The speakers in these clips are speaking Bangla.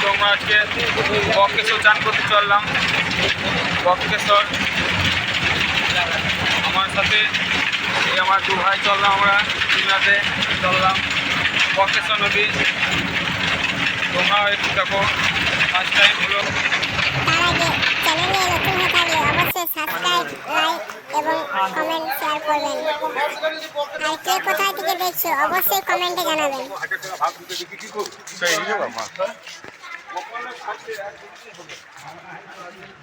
তো আমরা আজকে বক্রেশ্বর চান করতে চললাম। বক্রেশ্বর, আমার সাথে আমার দু ভাই চললাম আমরা চললাম। বক্রেশ্বর নদী। তোমরাও একটু দেখো ফার্স্ট টাইম হলো আর কে থেকে দেখছ অবশ্যই কমেন্টে জানাবেন।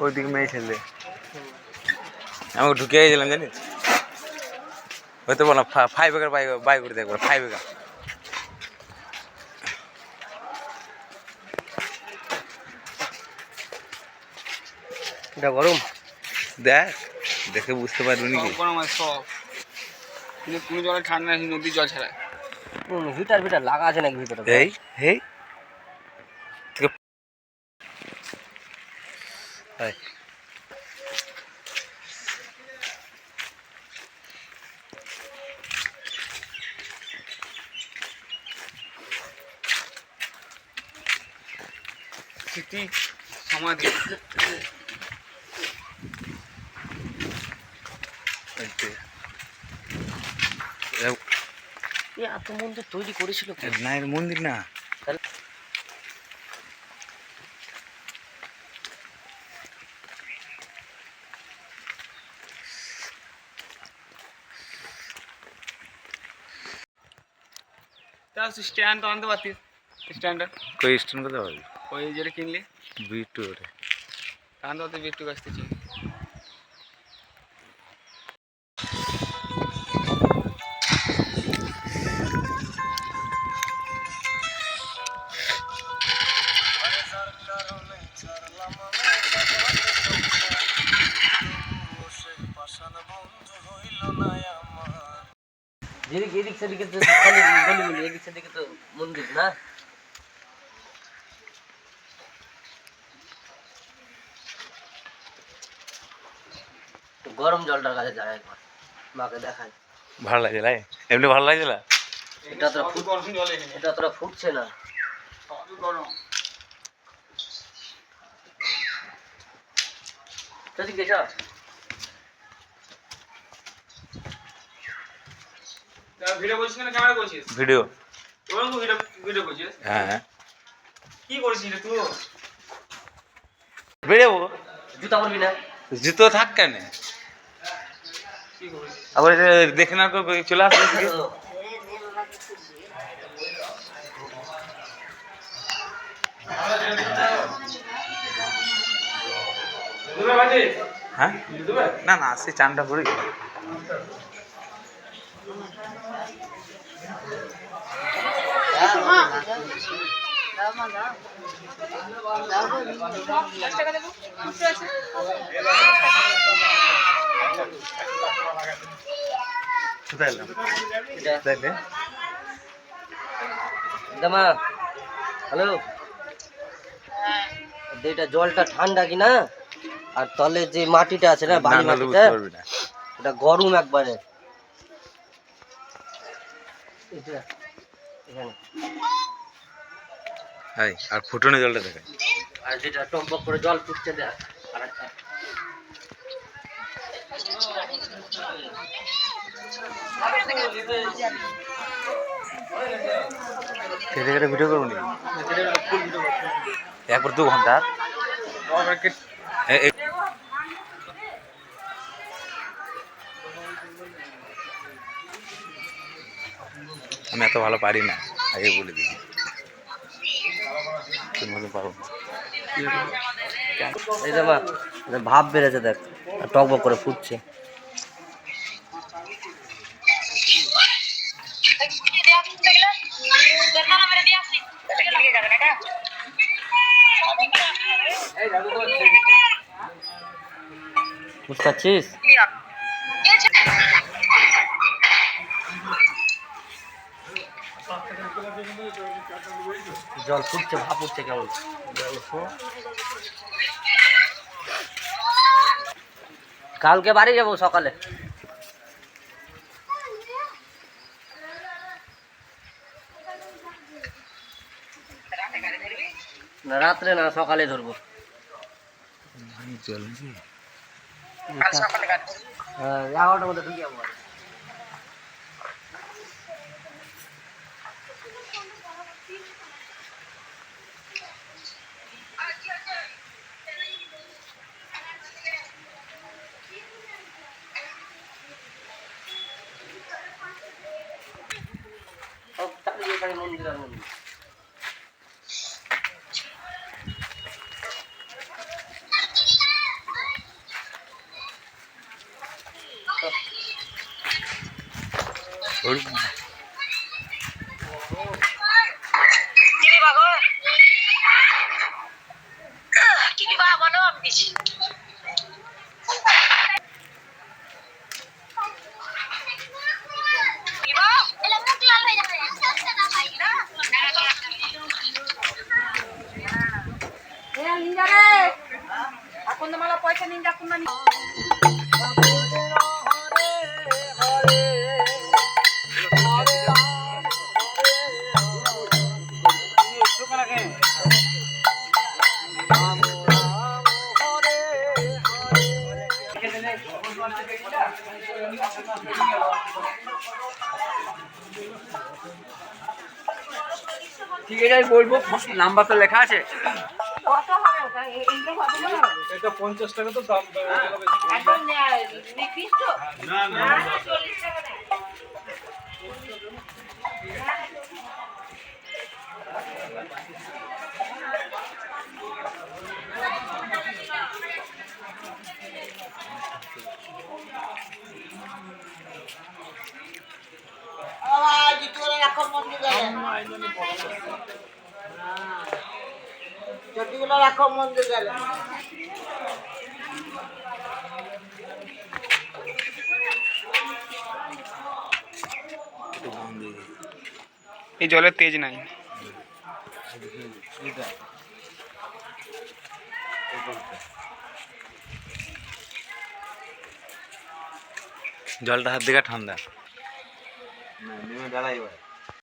ওইদিকে মেয়ে ছেলে। আমাকে ঢুকে গেছিলাম জানিস? হয়তো বলো ফাইভ একার বাই বাই করে দেখব ফাইভ একার এটা গরম। দেখ দেখে বুঝতে পারবি নাকি? গরম আছে সব। কিন্তু কোনো জলে ঠান্ডা নেই নদীর জল ছাড়া হিটার ফিটার লাগা আছে নাকি ভিতরে? এই হেই সমাধি এই যে। এ এত মন্দির তৈরি করেছিল? না এর মন্দির না। তার স্ট্যান্ড তো আনতে পারতিস। স্ট্যান্ডটা কই করতে পারবি ওই যেটা কিনলি। বিটু রে আনতে পারতিস বিট্টু কাছ থেকে যেদিক এদিক সেদিকে তো খালি গলি গলি এদিক সেদিকে তো মন্দির না? গরম জলটার কাছে যায় একবার মাকে দেখায় ভালো লাগছে লাই এমনি ভালো লাগছে না? এটা এখানে এটা তোরা ফুটছে না। গরম সেদিক গেছা ভিডিও করছিস না ক্যামেরা করছিস ভিডিও তোর ভিডিও ভিডিও করছিস হ্যাঁ কি করছিস রে তুই? জুতা পরবি না জুতো থাক কেন? আবার দেখে না চলে আসবে হ্যাঁ? না না সে চানটা করি কোথায় এলাম তাইলে দামা হ্যালো এটা জলটা ঠান্ডা কিনা আর তলে যে মাটিটা আছে না নাহলে মাটিটা এটা গরম একবারে হাই আর ফুটনে জলটা দেখায় আর যেটা টকবক করে জল ফুটছে দেখ আর একটা। কেটে কেটে ভিডিও করব নাকি? একবার দু ঘণ্টা। আমি এত ভালো পারি না আগে বলে দিই। এই ভাব বেড়েছে দেখ টকবক করে ফুটছে। বুঝতে পারছিস? জল ফুটছে ভাব উঠছে কেমন? কালকে বাড়ি যাব সকালে। না রাত্রে না সকালে ধরবো। হ্যাঁ এগারোটার মধ্যে ঢুকে যাব ayın 11'den 11. Öl এখানে মন্দির আর মন্দির ঠিক আছে বলব নাম্বার তো লেখা আছে। এটা পঞ্চাশ টাকা তো দাম এই জলের তেজ নাই জলটা হাত দিকে ঠান্ডা নেমে দাঁড়াই এবার